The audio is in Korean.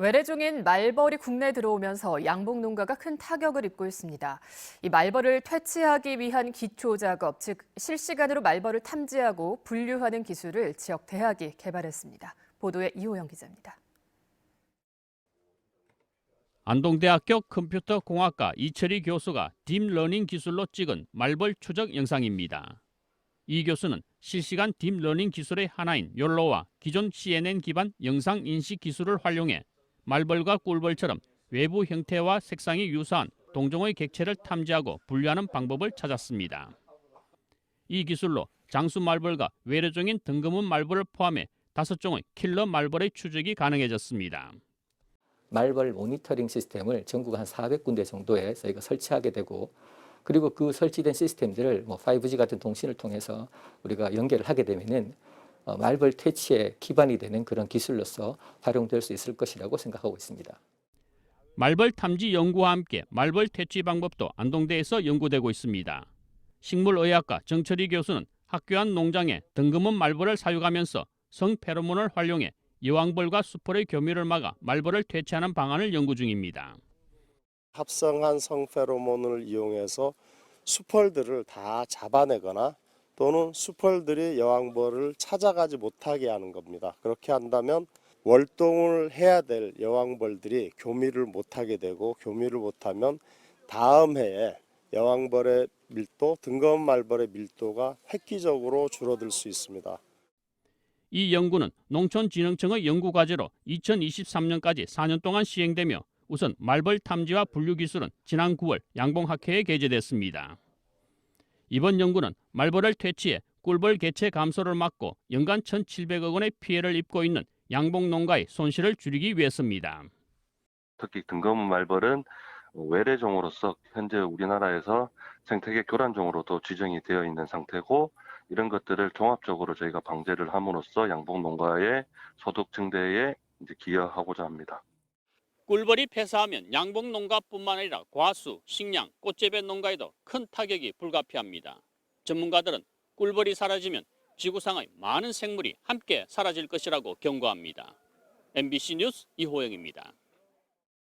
외래종인 말벌이 국내에 들어오면서 양봉 농가가 큰 타격을 입고 있습니다. 이 말벌을 퇴치하기 위한 기초 작업, 즉 실시간으로 말벌을 탐지하고 분류하는 기술을 지역 대학이 개발했습니다. 보도에 이호영 기자입니다. 안동대학교 컴퓨터공학과 이철희 교수가 딥러닝 기술로 찍은 말벌 추적 영상입니다. 이 교수는 실시간 딥러닝 기술의 하나인 욜로와 기존 CNN 기반 영상 인식 기술을 활용해 말벌과 꿀벌처럼 외부 형태와 색상이 유사한 동종의 객체를 탐지하고 분류하는 방법을 찾았습니다. 이 기술로 장수 말벌과 외래종인 등검은 말벌을 포함해 다섯 종의 킬러 말벌의 추적이 가능해졌습니다. 말벌 모니터링 시스템을 전국 한 400군데 정도에 저희가 설치하게 되고 그리고 그 설치된 시스템들을 뭐 5G 같은 통신을 통해서 우리가 연결을 하게 되면은 어, 말벌 퇴치에 기반이 되는 그런 기술로서 활용될 수 있을 것이라고 생각하고 있습니다. 말벌 탐지 연구와 함께 말벌 퇴치 방법도 안동대에서 연구되고 있습니다. 식물의학과 정철희 교수는 학교 안 농장에 등금은 말벌을 사육하면서 성 페로몬을 활용해 여왕벌과 수풀의 교미를 막아 말벌을 퇴치하는 방안을 연구 중입니다. 합성한 성 페로몬을 이용해서 수펄들을 다 잡아내거나 또는 수펄들이 여왕벌을 찾아가지 못하게 하는 겁니다. 그렇게 한다면 월동을 해야 될 여왕벌들이 교미를 못하게 되고 교미를 못하면 다음 해에 여왕벌의 밀도, 등검 말벌의 밀도가 획기적으로 줄어들 수 있습니다. 이 연구는 농촌진흥청의 연구 과제로 2023년까지 4년 동안 시행되며 우선 말벌 탐지와 분류 기술은 지난 9월 양봉학회에 게재됐습니다. 이번 연구는 말벌을 퇴치해 꿀벌 개체 감소를 막고 연간 1,700억 원의 피해를 입고 있는 양봉 농가의 손실을 줄이기 위해서입니다. 특히 등검은 말벌은 외래종으로서 현재 우리나라에서 생태계 교란종으로도 지정이 되어 있는 상태고 이런 것들을 종합적으로 저희가 방제를 함으로써 양봉 농가의 소득 증대에 기여하고자 합니다. 꿀벌이 폐사하면 양봉 농가뿐만 아니라 과수, 식량, 꽃재배 농가에도 큰 타격이 불가피합니다. 전문가들은 꿀벌이 사라지면 지구상의 많은 생물이 함께 사라질 것이라고 경고합니다. MBC 뉴스 이호영입니다.